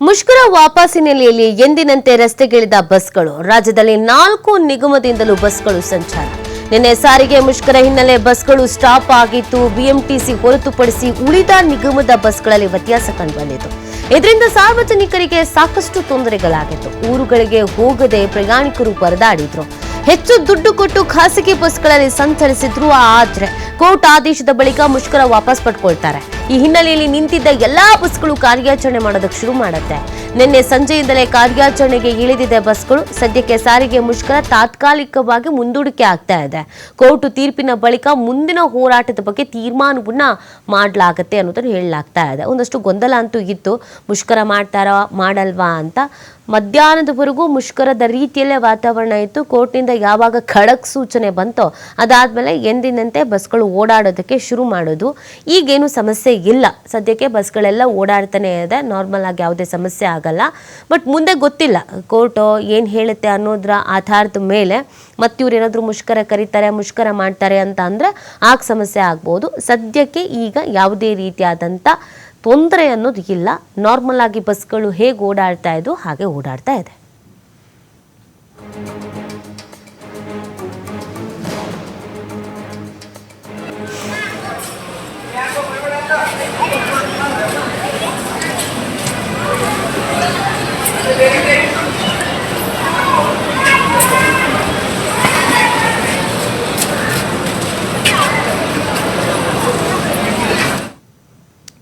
ಮುಷ್ಕರ ವಾಪಸ್ ಹಿನ್ನೆಲೆಯಲ್ಲಿ ಎಂದಿನಂತೆ ರಸ್ತೆಗಿಳಿದ ಬಸ್ಗಳು. ರಾಜ್ಯದಲ್ಲಿ ನಾಲ್ಕು ನಿಗಮದಿಂದಲೂ ಬಸ್ಗಳು ಸಂಚಾರ. ನಿನ್ನೆ ಸಾರಿಗೆ ಮುಷ್ಕರ ಹಿನ್ನೆಲೆ ಬಸ್ಗಳು ಸ್ಟಾಪ್ ಆಗಿತ್ತು. ಬಿಎಂಟಿಸಿ ಹೊರತುಪಡಿಸಿ ಉಳಿದ ನಿಗಮದ ಬಸ್ಗಳಲ್ಲಿ ವ್ಯತ್ಯಾಸ ಕಂಡುಬಂದಿತು. ಇದರಿಂದ ಸಾರ್ವಜನಿಕರಿಗೆ ಸಾಕಷ್ಟು ತೊಂದರೆಗಳಾಗಿತ್ತು. ಊರುಗಳಿಗೆ ಹೋಗದೆ ಪ್ರಯಾಣಿಕರು ಪರದಾಡಿದ್ರು. ಹೆಚ್ಚು ದುಡ್ಡು ಕೊಟ್ಟು ಖಾಸಗಿ ಬಸ್ಗಳಲ್ಲಿ ಸಂಚರಿಸಿದ್ರು. ಆದ್ರೆ ಕೋರ್ಟ್ ಆದೇಶದ ಬಳಿಕ ಮುಷ್ಕರ ವಾಪಸ್ ಪಡ್ಕೊಳ್ತಾರೆ. ಈ ಹಿನ್ನೆಲೆಯಲ್ಲಿ ನಿಂತಿದ್ದ ಎಲ್ಲಾ ಬಸ್ಗಳು ಕಾರ್ಯಾಚರಣೆ ಮಾಡೋದಕ್ಕೆ ಶುರು ಮಾಡುತ್ತೆ. ನಿನ್ನೆ ಸಂಜೆಯಿಂದಲೇ ಕಾರ್ಯಾಚರಣೆಗೆ ಇಳಿದಿದೆ ಬಸ್ಗಳು ಸದ್ಯಕ್ಕೆ ಸಾರಿಗೆ ಮುಷ್ಕರ ತಾತ್ಕಾಲಿಕವಾಗಿ ಮುಂದೂಡಿಕೆ ಆಗ್ತಾ ಇದೆ. ಕೋರ್ಟ್ ತೀರ್ಪಿನ ಬಳಿಕ ಮುಂದಿನ ಹೋರಾಟದ ಬಗ್ಗೆ ತೀರ್ಮಾನವನ್ನ ಮಾಡಲಾಗತ್ತೆ ಅನ್ನೋದನ್ನು ಹೇಳಲಾಗ್ತಾ ಇದೆ. ಒಂದಷ್ಟು ಗೊಂದಲ ಅಂತೂ ಇತ್ತು. ಮುಷ್ಕರ ಮಾಡ್ತಾರಾ, ಮಾಡಲ್ವಾ ಅಂತ. ಮಧ್ಯಾಹ್ನದವರೆಗೂ ಮುಷ್ಕರದ ರೀತಿಯಲ್ಲೇ ವಾತಾವರಣ ಇತ್ತು. ಕೋರ್ಟ್ನಿಂದ ಯಾವಾಗ ಖಡಕ್ ಸೂಚನೆ ಬಂತೋ ಅದಾದ್ಮೇಲೆ ಎಂದಿನಂತೆ ಬಸ್ಗಳು ಓಡಾಡೋದಕ್ಕೆ ಶುರು ಮಾಡೋದು. ಈಗೇನು ಸಮಸ್ಯೆ ಇಲ್ಲ. ಸದ್ಯಕ್ಕೆ ಬಸ್ಗಳೆಲ್ಲ ಓಡಾಡ್ತಾನೆ ಇದೆ. ನಾರ್ಮಲ್ ಆಗಿ ಯಾವುದೇ ಸಮಸ್ಯೆ ಆಗಲ್ಲ. ಬಟ್ ಮುಂದೆ ಗೊತ್ತಿಲ್ಲ. ಕೋರ್ಟು ಏನು ಹೇಳುತ್ತೆ ಅನ್ನೋದ್ರ ಆಧಾರದ ಮೇಲೆ ಮತ್ತೆ ಇವ್ರು ಏನಾದರೂ ಮುಷ್ಕರ ಕರೀತಾರೆ, ಮುಷ್ಕರ ಮಾಡ್ತಾರೆ ಅಂತ ಅಂದರೆ ಆಗ ಸಮಸ್ಯೆ ಆಗ್ಬೋದು. ಸದ್ಯಕ್ಕೆ ಈಗ ಯಾವುದೇ ರೀತಿಯಾದಂಥ ತೊಂದರೆ ಅನ್ನೋದು ಇಲ್ಲ. ನಾರ್ಮಲ್ ಆಗಿ ಬಸ್ಗಳು ಹೇಗೆ ಓಡಾಡ್ತಾ ಇದ್ವು, ಹಾಗೆ ಓಡಾಡ್ತಾ ಇದೆ.